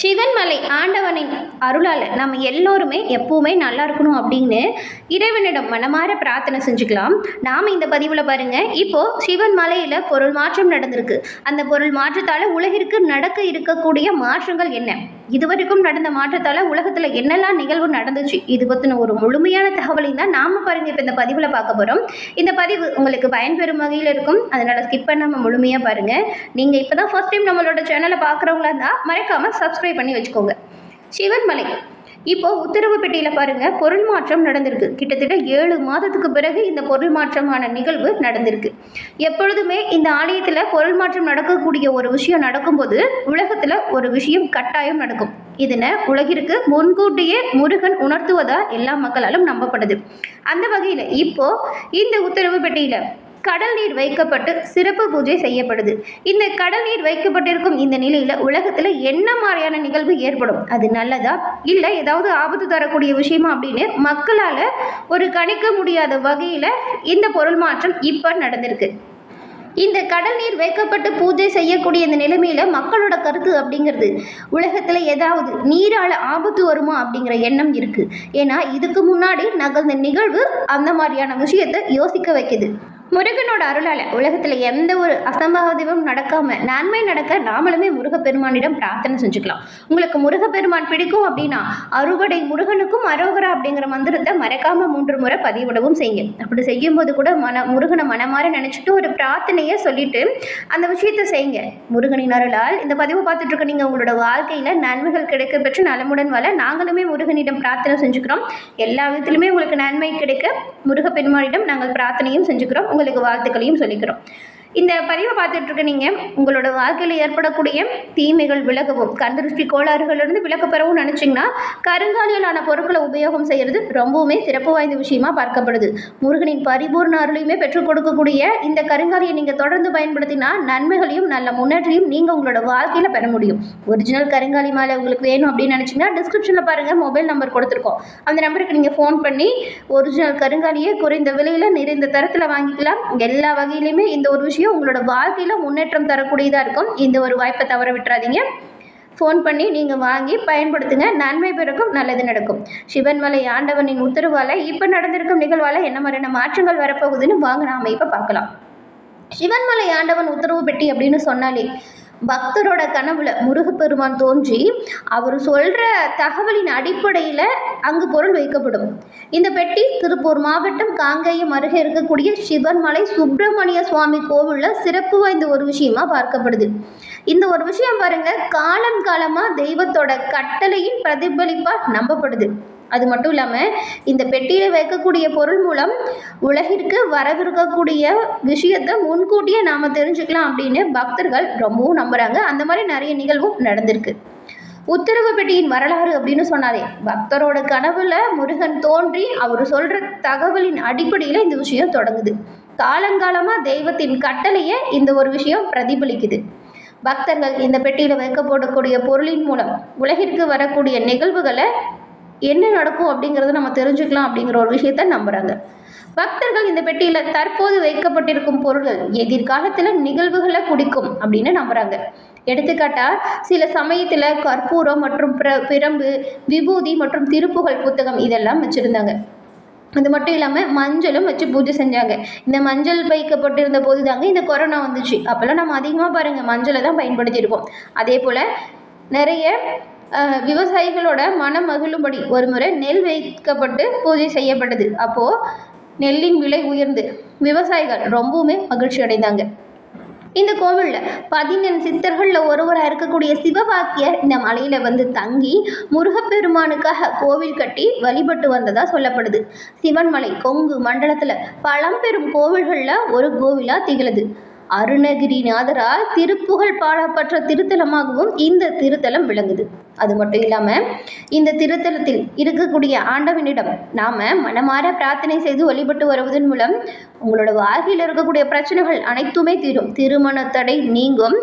சிவன்மலை ஆண்டவனின் அருளால் நம்ம எல்லோருமே எப்பவுமே நல்லா இருக்கணும் அப்படின்னு இறைவனிடம் மனமாற பிரார்த்தனை செஞ்சுக்கலாம். நாம் இந்த பதிவில் பாருங்கள் இப்போது சிவன் மலையில் பொருள் மாற்றம் நடந்திருக்கு. அந்த பொருள் மாற்றத்தால் உலகிற்கு நடக்க இருக்கக்கூடிய மாற்றங்கள் என்ன? இதுவரைக்கும் நடந்த மாற்றத்தால் உலகத்தில் என்னெல்லாம் நிகழ்வு நடந்துச்சு? இது பற்றின ஒரு முழுமையான தகவலையும் தான் நாம் பாருங்கள் இப்போ இந்த பதிவில் பார்க்க போகிறோம் இந்த பதிவு உங்களுக்கு பயன்பெறும் வகையில் இருக்கும். அதனால் ஸ்கிப் பண்ணாமல் முழுமையாக பாருங்கள் நீங்கள் இப்போ தான் ஃபஸ்ட் டைம் நம்மளோட சேனலை பார்க்குறவங்களா இருந்தால் மறக்காமல் சப்ஸ்கிரைப் பண்ணி வச்சுக்கோங்க. சிவன்மலை இப்போ உத்தரவு பெட்டியில் பாருங்க பொருள் மாற்றம் நடந்திருக்கு. கிட்டத்தட்ட ஏழு மாதத்துக்கு பிறகு இந்த பொருள் மாற்றமான நிகழ்வு நடந்திருக்கு. எப்பொழுதுமே இந்த ஆலயத்தில் பொருள் மாற்றம் நடக்கக்கூடிய ஒரு விஷயம் நடக்கும்போது உலகத்தில் ஒரு விஷயம் கட்டாயம் நடக்கும். இதனை உலகிற்கு முன்கூட்டியே முருகன் உணர்த்துவதா எல்லா மக்களாலும் நம்பப்படுது. அந்த வகையில் இப்போ இந்த உத்தரவு பெட்டியில் கடல் நீர் வைக்கப்பட்டு சிறப்பு பூஜை செய்யப்படுது. இந்த கடல் நீர் வைக்கப்பட்டிருக்கும் இந்த நிலையில் உலகத்தில் என்ன மாதிரியான நிகழ்வு ஏற்படும்? அது நல்லதா? இல்லை ஏதாவது ஆபத்து தரக்கூடிய விஷயமா அப்படின்னு மக்களால் ஒரு கணிக்க முடியாத வகையில் இந்த பொருள் மாற்றம் இப்போ நடந்திருக்கு. இந்த கடல் நீர் வைக்கப்பட்டு பூஜை செய்யக்கூடிய இந்த நிலைமையில மக்களோட கருத்து அப்படிங்கிறது உலகத்தில் ஏதாவது நீரால் ஆபத்து வருமா அப்படிங்கிற எண்ணம் இருக்கு. ஏன்னா இதுக்கு முன்னாடி நகர்ந்த நிகழ்வு அந்த மாதிரியான விஷயத்தை யோசிக்க வைக்குது. முருகனோட அருளால் உலகத்தில் எந்த ஒரு அசம்பாவிதமும் நடக்காமல் நன்மை நடக்க நாமளுமே முருகப்பெருமானிடம் பிரார்த்தனை செஞ்சுக்கலாம். உங்களுக்கு முருகப்பெருமான் பிடிக்கும் அப்படின்னா அறுவடை முருகனுக்கும் அரோகரா அப்படிங்கிற மந்திரத்தை மறக்காமல் மூன்று முறை பதிவிடவும் செய்யுங்க. அப்படி செய்யும்போது கூட மன முருகனை மனமாற நினச்சிட்டு ஒரு பிரார்த்தனையை சொல்லிட்டு அந்த விஷயத்தை செய்யுங்க. முருகனின் அருளால் இந்த பதிவு பார்த்துட்டு இருக்க நீங்கள் உங்களோட வாழ்க்கையில் நன்மைகள் கிடைக்க பெற்று நலமுடன் வர நாங்களுமே முருகனிடம் பிரார்த்தனை செஞ்சுக்கிறோம். எல்லா விதத்திலுமே உங்களுக்கு நன்மை கிடைக்க முருகப்பெருமானிடம் நாங்கள் பிரார்த்தனையும் செஞ்சுக்கிறோம். உங்களுக்கு வாழ்த்துக்களையும் சொல்லிக்கிறோம். இந்த பதிவை பார்த்துட்ருக்க நீங்கள் உங்களோட வாழ்க்கையில் ஏற்படக்கூடிய தீமைகள் விலகவும் கந்தருஷ்டி கோளாறுகளிலிருந்து விலக பெறவும் நினச்சிங்கன்னா கருங்காலியலான பொருட்களை உபயோகம் செய்கிறது ரொம்பவுமே சிறப்பு வாய்ந்த விஷயமா பார்க்கப்படுது. முருகனின் பரிபூர்ண அருளையுமே பெற்றுக் கொடுக்கக்கூடிய இந்த கருங்காலியை நீங்கள் தொடர்ந்து பயன்படுத்தினா நன்மைகளையும் நல்ல முன்னேற்றையும் நீங்கள் உங்களோட வாழ்க்கையில் பெற முடியும். ஒரிஜினல் கருங்காலி மாலை உங்களுக்கு வேணும் அப்படின்னு நினச்சிங்கன்னா டிஸ்கிரிப்ஷனில் பாருங்கள் மொபைல் நம்பர் கொடுத்துருக்கோம். அந்த நம்பருக்கு நீங்கள் ஃபோன் பண்ணி ஒரிஜினல் கருங்காலியை குறைந்த விலையில் நிறைந்த தரத்தில் வாங்கிக்கலாம். எல்லா வகையிலையுமே இந்த ஒரு விஷயம் உங்களோட வாழ்க்கையில் முன்னேற்றம் தரக்கூடியதாக இருக்கும். இந்த ஒரு வாய்ப்பை தவற விட்டுறாதீங்க. ஃபோன் பண்ணி நீங்கள் வாங்கி பயன்படுத்துங்க. நன்மை பிறக்கும் நல்லது நடக்கும். சிவன்மலை ஆண்டவனின் உத்தரவால் இப்போ நடந்திருக்கும் நிகழ்வால் என்ன மாதிரியான மாற்றங்கள் வரப்போகுதுன்னு வாங்க நாம் இப்போ பார்க்கலாம். சிவன்மலை ஆண்டவன் உத்தரவு பெட்டி அப்படின்னு சொன்னாலே பக்தரோட கனவுல முருகப்பெருமான் தோன்றி அவர் சொல்கிற தகவலின் அடிப்படையில் அங்கு பொருள் வைக்கப்படும். இந்த பெட்டி திருப்பூர் மாவட்டம் காங்கேயம் அருகே இருக்கக்கூடிய சிவன்மலை சுப்பிரமணிய சுவாமி கோவிலில் சிறப்பு வாய்ந்த ஒரு விஷயமா பார்க்கப்படுது. இந்த ஒரு விஷயம் பாருங்க காலம் காலமாக தெய்வத்தோட கட்டளையின் பிரதிபலிப்பாக நம்பப்படுது. அது மட்டும் இல்லாமல் இந்த பெட்டியில் வைக்கக்கூடிய பொருள் மூலம் உலகிற்கு வரவிருக்கக்கூடிய விஷயத்தை முன்கூட்டியே நாம் தெரிஞ்சுக்கலாம் அப்படின்னு பக்தர்கள் ரொம்பவும் நம்புகிறாங்க அந்த மாதிரி நிறைய நிகழ்வும் நடந்திருக்கு. உத்தரவு பெட்டியின் வரலாறு அப்படின்னு சொன்னாதே பக்தரோட கனவுல முருகன் தோன்றி அவர் சொல்கிற தகவலின் அடிப்படையில் இந்த விஷயம் தொடங்குது. காலங்காலமாக தெய்வத்தின் கட்டளையை இந்த ஒரு விஷயம் பிரதிபலிக்குது. பக்தர்கள் இந்த பெட்டியில் வைக்கப்படக்கூடிய பொருளின் மூலம் உலகிற்கு வரக்கூடிய நிகழ்வுகளை என்ன நடக்கும் அப்படிங்கிறத நம்ம தெரிஞ்சுக்கலாம் அப்படிங்கிற ஒரு விஷயத்த நம்புகிறாங்க பக்தர்கள் இந்த பெட்டியில் தற்போது வைக்கப்பட்டிருக்கும் பொருள்கள் எதிர்காலத்தில் நிகழ்வுகளை குடிக்கும் அப்படின்னு நம்புகிறாங்க எடுத்துக்காட்டா சில சமயத்தில் கற்பூரம் மற்றும் பிர பிரம்பு விபூதி மற்றும் திருப்புகழ் புத்தகம் இதெல்லாம் வச்சுருந்தாங்க. அது மட்டும் இல்லாமல் மஞ்சளும் வச்சு பூஜை செஞ்சாங்க. இந்த மஞ்சள் வைக்கப்பட்டிருந்த போது தாங்க இந்த கொரோனா வந்துச்சு. அப்போல்லாம் நம்ம அதிகமாக பாருங்கள் மஞ்சளை தான் பயன்படுத்தியிருப்போம். அதே போல் நிறைய விவசாயிகளோட மனம் மகிழும்படி ஒரு முறை நெல் வைக்கப்பட்டு பூஜை செய்யப்பட்டது. அப்போது நெல்லின் விலை உயர்ந்து விவசாயிகள் ரொம்பவுமே மகிழ்ச்சி அடைந்தாங்க. இந்த கோவிலில் பதினெண் சித்தர்களில் ஒருவராக இருக்கக்கூடிய சிவபாக்கியர் இந்த மலையில் வந்து தங்கி முருகப்பெருமானுக்காக கோவில் கட்டி வழிபட்டு வந்ததாக சொல்லப்படுது. சிவன்மலை கொங்கு மண்டலத்தில் பழம்பெரும் கோவில்களில் ஒரு கோவிலாக திகழுது. அருணகிரிநாதரால் திருப்புகழ் பாடப்பட்ட திருத்தலமாகவும் இந்த திருத்தலம் விளங்குது. அது மட்டும் இல்லாமல் இந்த திருத்தலத்தில் இருக்கக்கூடிய ஆண்டவனிடம் நாம் மனமாற பிரார்த்தனை செய்து வழிபட்டு வருவதன் மூலம் உங்களோட வாழ்க்கையில் இருக்கக்கூடிய பிரச்சனைகள் அனைத்துமே தீரும். திருமண தடை நீங்கும்.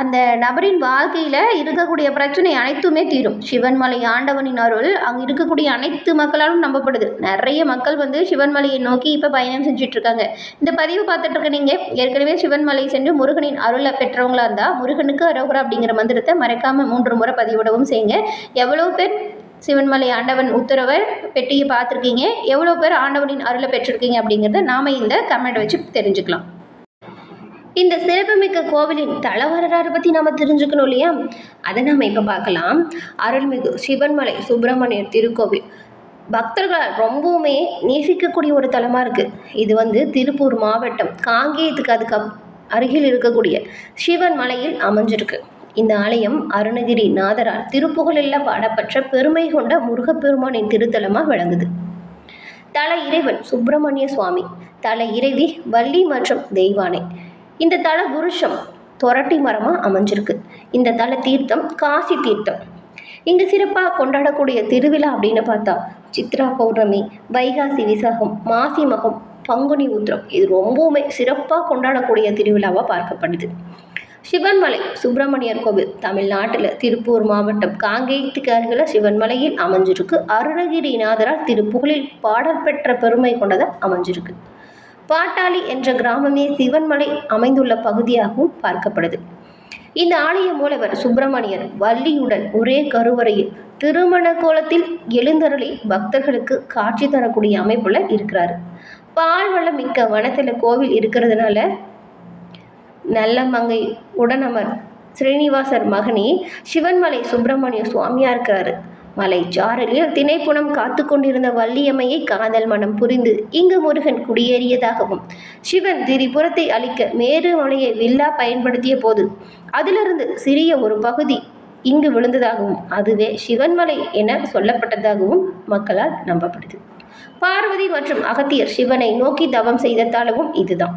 அந்த நபரின் வாழ்க்கையில் இருக்கக்கூடிய பிரச்சனை அனைத்துமே தீரும். சிவன்மலை ஆண்டவனின் அருள் அங்கே இருக்கக்கூடிய அனைத்து மக்களாலும் நம்பப்படுது. நிறைய மக்கள் வந்து சிவன்மலையை நோக்கி இப்போ பயணம் செஞ்சுட்டு இருக்காங்க இந்த பதிவு பார்த்துட்டு இருக்க நீங்கள் ஏற்கனவே சிவன்மலை சென்று முருகனின் அருளை பெற்றவங்களா இருந்தால் முருகனுக்கு அரோகரா அப்படிங்கிற மந்திரத்தை மறக்காமல் மூன்று முறை பதிவிடவும் செய்யுங்க. எவ்வளோ பேர் சிவன்மலை ஆண்டவன் உத்தரவை பெட்டியை பார்த்துருக்கீங்க? எவ்வளோ பேர் ஆண்டவனின் அருளை பெற்றிருக்கீங்க அப்படிங்கிறத நாம் இந்த கமெண்ட் வச்சு தெரிஞ்சுக்கலாம். இந்த சிறப்புமிக்க கோவிலின் தல வரலாறு பற்றி நாம் தெரிஞ்சுக்கணும் இல்லையா? அதை நாம் இப்போ பார்க்கலாம். அருள்மிகு சிவன்மலை சுப்பிரமணியர் திருக்கோவில். பக்தர்களால் ரொம்பவுமே நேசிக்கக்கூடிய ஒரு தலமாக இருக்குது இது வந்து திருப்பூர் மாவட்டம். காங்கேயத்துக்கு அதுக்கு அருகில் இருக்கக்கூடிய சிவன் மலையில் அமைஞ்சிருக்கு. இந்த ஆலயம் அருணகிரி நாதரால் திருப்புகழில் பாடப்பெற்ற பெருமை கொண்ட முருகப்பெருமானின் திருத்தலமாக விளங்குது. தல இறைவன் சுப்பிரமணிய சுவாமி. தல இறைவி வள்ளி மற்றும் தெய்வானை. இந்த தல புருஷம் தொரட்டி மரமாக அமைஞ்சிருக்கு. இந்த தல தீர்த்தம் காசி தீர்த்தம். இங்கே சிறப்பாக கொண்டாடக்கூடிய திருவிழா அப்படின்னு பார்த்தா சித்ரா பௌர்ணமி வைகாசி விசாகம் மாசி மகம் பங்குனி உத்திரம். இது ரொம்பவுமே சிறப்பாக கொண்டாடக்கூடிய திருவிழாவாக பார்க்கப்படுது. சிவன்மலை சுப்பிரமணியர் கோவில் தமிழ்நாட்டில் திருப்பூர் மாவட்டம் காங்கேயத்துக்கு அருகில் சிவன்மலையில் அமைஞ்சிருக்கு. அருணகிரிநாதரால் திருப்புகழில் பாடல் பெற்ற பெருமை கொண்டதாக அமைஞ்சிருக்கு. பாட்டாளி என்ற கிராமமே சிவன்மலை அமைந்துள்ள பகுதியாகவும் பார்க்கப்படுது. இந்த ஆலய மூலவர் சுப்பிரமணியர் வள்ளியுடன் ஒரே கருவறையில் திருமண கோலத்தில் எழுந்தருளி பக்தர்களுக்கு காட்சி தரக்கூடிய அமைப்புல பால் பால்வளம் மிக்க வனத்தில் கோவில் இருக்கிறதுனால நல்லமங்கை உடனமர் ஸ்ரீனிவாசர் மகனே சிவன்மலை சுப்பிரமணிய சுவாமியா இருக்கிறாரு. மலை சாரலில் திணைப்புணம் காத்து கொண்டிருந்த வள்ளியம்மையை காதல் மனம் புரிந்து இங்கு முருகன் குடியேறியதாகவும் சிவன் திரிபுரத்தை அழிக்க மேருமலையை வில்லா பயன்படுத்திய போது அதிலிருந்து சிறிய ஒரு பகுதி இங்கு விழுந்ததாகவும் அதுவே சிவன்மலை என சொல்லப்பட்டதாகவும் மக்களால் நம்பப்படுது. பார்வதி மற்றும் அகத்தியர் சிவனை நோக்கி தவம் செய்ததாலவும் இதுதான்.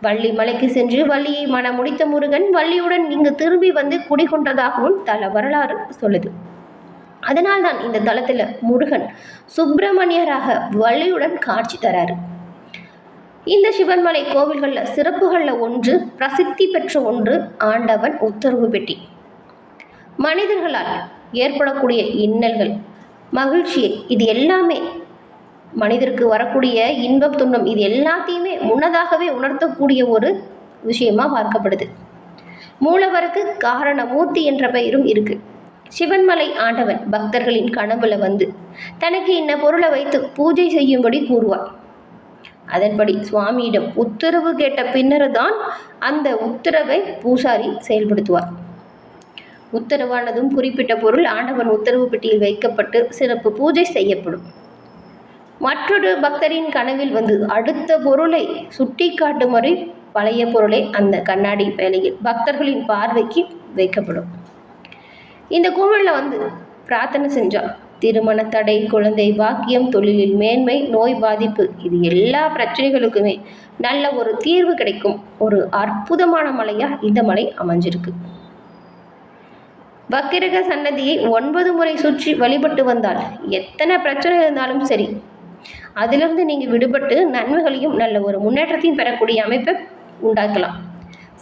வள்ளி மலைக்கு சென்று வள்ளியை மனம் முடித்த முருகன் வள்ளியுடன் இங்கு திரும்பி வந்து குடிகொண்டதாகவும் தல வரலாறு சொல்லுது. அதனால்தான் இந்த தலத்தில் முருகன் சுப்பிரமணியராக வள்ளியுடன் காட்சி தராரு. இந்த சிவன்மலை கோவில்களில் சிறப்புகளில் ஒன்று பிரசித்தி பெற்ற ஒன்று ஆண்டவன் உத்தரவு பெட்டி. மனிதர்களால் ஏற்படக்கூடிய இன்னல்கள் மகிழ்ச்சி இது எல்லாமே மனிதருக்கு வரக்கூடிய இன்பம் துன்பம் இது எல்லாத்தையுமே முன்னதாகவே உணர்த்தக்கூடிய ஒரு விஷயமா பார்க்கப்படுது. மூலவருக்கு காரணமூர்த்தி என்ற பெயரும் இருக்குது சிவன்மலை ஆண்டவன் பக்தர்களின் கனவுல வந்து தனக்கு இன்ன பொருளை வைத்து பூஜை செய்யும்படி கூறுவார். அதன்படி சுவாமியிடம் உத்தரவு கேட்ட பின்னர் தான் அந்த உத்தரவை பூசாரி செயல்படுத்துவார். உத்தரவானதும் குறிப்பிட்ட பொருள் ஆண்டவன் உத்தரவு பெட்டியில் வைக்கப்பட்டு சிறப்பு பூஜை செய்யப்படும். மற்றொரு பக்தரின் கனவில் வந்து அடுத்த பொருளை சுட்டி காட்டுமாறு பழைய பொருளை அந்த கண்ணாடி வேலையில் பக்தர்களின் பார்வைக்கு வைக்கப்படும். இந்த கோவிலில் வந்து பிரார்த்தனை செஞ்சான். திருமண தடை குழந்தை பாக்கியம் தொழிலில் மேன்மை நோய் பாதிப்பு இது எல்லா பிரச்சனைகளுக்குமே நல்ல ஒரு தீர்வு கிடைக்கும். ஒரு அற்புதமான மலையாக இந்த மலை அமைஞ்சிருக்கு. வக்கிரக சன்னதியை ஒன்பது முறை சுற்றி வழிபட்டு வந்தால் எத்தனை பிரச்சனை இருந்தாலும் சரி அதிலிருந்து நீங்கள் விடுபட்டு நன்மைகளையும் நல்ல ஒரு முன்னேற்றத்தையும் பெறக்கூடிய அமைப்பை உண்டாக்கலாம்.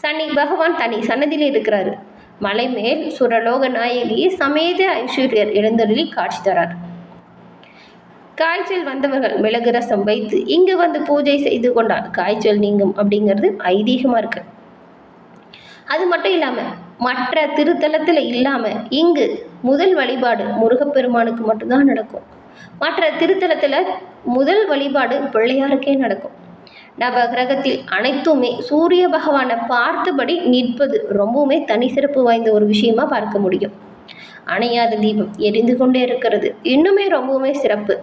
சனி பகவான் தனி சன்னதியில் இருக்கிறாரு. மலை மேல் சுரலோக நாயகி சமேத ஐஸ்வர்யர் எழுந்தருளி காட்சி தரார். காய்ச்சல் வந்தவர்கள் மிளகு ரசம் வைத்து இங்கு வந்து பூஜை செய்து கொண்டால் காய்ச்சல் நீங்கும் அப்படிங்கிறது ஐதீகமாக இருக்கு. அது மட்டும் இல்லாமல் மற்ற திருத்தலத்தில் இல்லாமல் இங்கு முதல் வழிபாடு முருகப்பெருமானுக்கு மட்டும்தான் நடக்கும். மற்ற திருத்தலத்தில் முதல் வழிபாடு பிள்ளையாருக்கே நடக்கும். நவகிரகத்தில் அனைத்துமே சூரிய பகவானை பார்த்தபடி நிற்பது ரொம்பவுமே தனி சிறப்பு வாய்ந்த ஒரு விஷயமா பார்க்க முடியும். அணையாத தீபம் எரிந்து கொண்டே இருக்கிறது இன்னுமே ரொம்பவுமே சிறப்பு.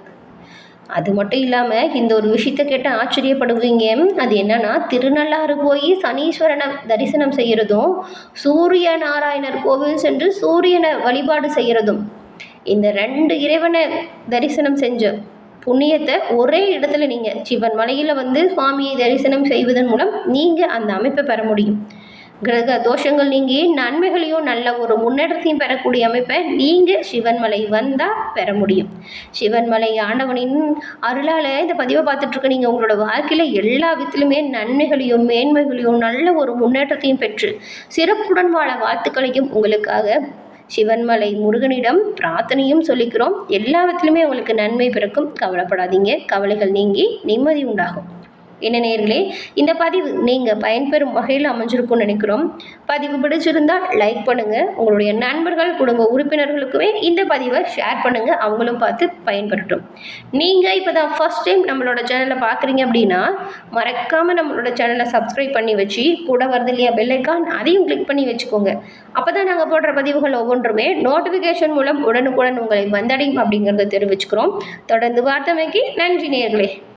அது மட்டும் இல்லாமல் இந்த ஒரு விஷயத்த கேட்டால் ஆச்சரியப்படுவீங்க. அது என்னன்னா திருநள்ளாறு போய் சனீஸ்வரனை தரிசனம் செய்கிறதும் சூரிய நாராயணர் கோவில் சென்று சூரியனை வழிபாடு செய்கிறதும் இந்த ரெண்டு இறைவனை தரிசனம் செஞ்ச புண்ணியத்தை ஒரே இடத்துல நீங்கள் சிவன் மலையில் வந்து சுவாமியை தரிசனம் செய்வதன் மூலம் நீங்கள் அந்த அமைப்பை பெற முடியும். கிரக தோஷங்கள் நீங்கி நன்மைகளையும் நல்ல ஒரு முன்னேற்றத்தையும் பெறக்கூடிய அமைப்பை நீங்கள் சிவன்மலை வந்தால் பெற முடியும். சிவன்மலை ஆண்டவனின் அருளால் இந்த பதிவை பார்த்துட்ருக்க நீங்கள் உங்களோட வாழ்க்கையில் எல்லா விதத்திலுமே நன்மைகளையும் மேன்மைகளையும் நல்ல ஒரு முன்னேற்றத்தையும் பெற்று சிறப்புடன் வாழ வாழ்த்துக்களையும் உங்களுக்காக சிவன்மலை முருகனிடம் பிரார்த்தனையும் சொல்லிக்கிறோம். எல்லா விதத்திலுமே உங்களுக்கு நன்மை பிறக்கும். கவலைப்படாதீங்க. கவலைகள் நீங்கி நிம்மதி உண்டாகும். என்ன நேர்களே இந்த பதிவு நீங்கள் பயன்பெறும் வகையில் அமைஞ்சிருக்கும்னு நினைக்கிறோம். பதிவு பிடிச்சிருந்தால் லைக் பண்ணுங்கள் உங்களுடைய நண்பர்கள் குடும்ப உறுப்பினர்களுக்குமே இந்த பதிவை ஷேர் பண்ணுங்கள் அவங்களும் பார்த்து பயன்படுத்தும் நீங்கள் இப்போ தான் ஃபஸ்ட் டைம் நம்மளோட சேனலை பார்க்குறீங்க அப்படின்னா மறக்காமல் நம்மளோட சேனலை சப்ஸ்கிரைப் பண்ணி வச்சு கூட வருது இல்லையா பெல்லைக்கான் அதையும் கிளிக் பண்ணி வச்சுக்கோங்க. அப்போ தான் நாங்கள் போடுற பதிவுகள் ஒவ்வொன்றுமே நோட்டிஃபிகேஷன் மூலம் உடனுக்குடன் உங்களை வந்தடையும் அப்படிங்கிறத தெரிவிச்சுக்கிறோம். தொடர்ந்து வார்த்தைமைக்கு நன்றி நேர்களே.